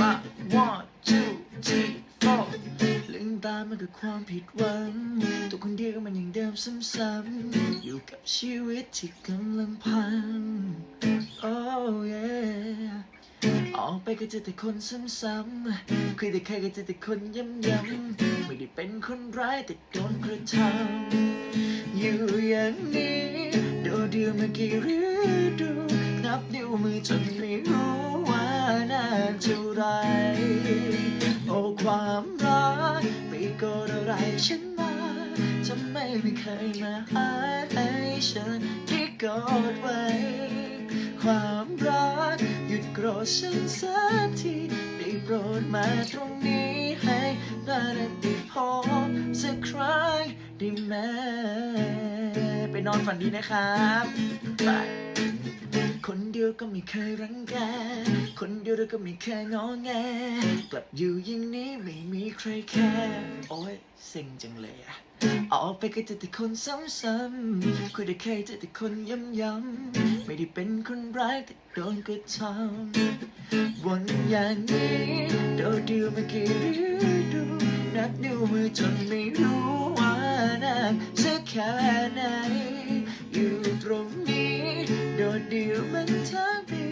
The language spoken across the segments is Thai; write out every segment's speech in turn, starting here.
มา one two three four ลืมตามันคือความผิดหวังตัวคนเดียวมันอย่างเดิมซ้ำๆอยู่กับชีวิตที่กำลังพัง oh yeah ออกไปก็เจอแต่คนซ้ำๆคุยแต่ใครก็เจอแต่คนย้ำๆไม่ได้เป็นคนร้ายแต่โดนกระทำอยู่อย่างนี้ ดดเดียวมากี่ฤดูนับนิ้วมือจนไม่รู้ว่านานเท่าไร โอ้ความรักไปกดอะไรฉันมาทำไมไม่เคยมาหาให้ฉันได้กอดไว้ ความรักหยุดโกรธฉันสักทีได้โปรดมาตรงนี้ให้นานได้พอสักครั้งได้ไหม ไปนอนฝันดีนะครับบายคนเดียวก็ไม่เคยรังแก คนเดียวเราก็ไม่เคยงอแง กลับอยู่อย่างนี้ไม่มีใครแคร์โอ้ยเซ็งจังเลยอะออกไปก็เจอแต่คนซ้ำๆคุยแต่ใครเจอแต่คนย้ำๆไม่ได้เป็นคนร้ายแต่โดนกระทำวนอย่างนี้โดดเดียวมากี่ฤดูนับนิ้วมือจนไม่รู้ว่า นานสักแค่ไหน อยู่ตรงนี้ โดดเดี่ยวมันทั้งปี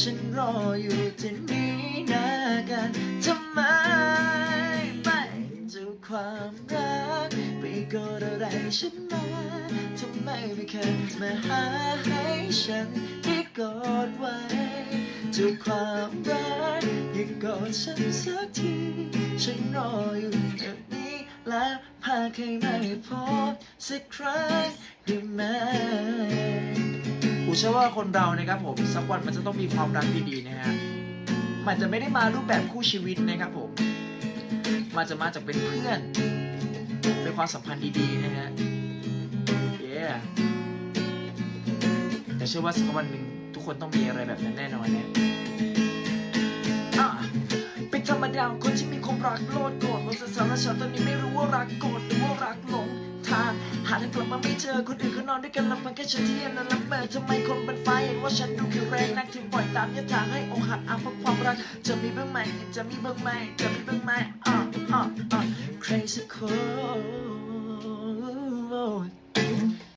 ฉันรออยู่ที่นี้นากันทำไมไม่เจ้าความรักไปกดอะไรฉันมาทำไมไม่เคยมาหาให้ฉันได้กอดไว้เจ้าความรักอย่ากอดฉันสักที ฉันรออยู่แบบนี้ แล้วพาใครมาให้พบสักครั้งได้ไหมผมเชื่อว่าคนเรานะครับผมสักวันมันจะต้องมีความรักดีๆนะฮะมันจะไม่ได้มารูปแบบคู่ชีวิตนะครับผม มันจะมาจากเป็นเพื่อน เป็นความสัมพันธ์ดีๆนะฮะเย้แต่เชื่อว่าสักวันหนึ่งทุกคนต้องมีอะไรแบบนั้นแน่นอนเนี่ยอะ รมดาของคนที่มีความรักโลดโกรธลงสสารฉันตอนนี้ไม่รู้ว่ารักโกรธหรือว่ารักหลงทางหาทางกลับมาไม่เจอคนอื่นเขานอนด้วยกันลำพังแค่ฉันที่ยังนั้นละเบอทำไมคนบนไฟเห็นว่าฉันดูแข็งแรงนักถึงปล่อยตามยถาให้อกหักอ้างเพราะความรัก จะมีบ้างไหมจะมีบ้างไหมจะมีบ้างไหมอะอะอะใครสักคน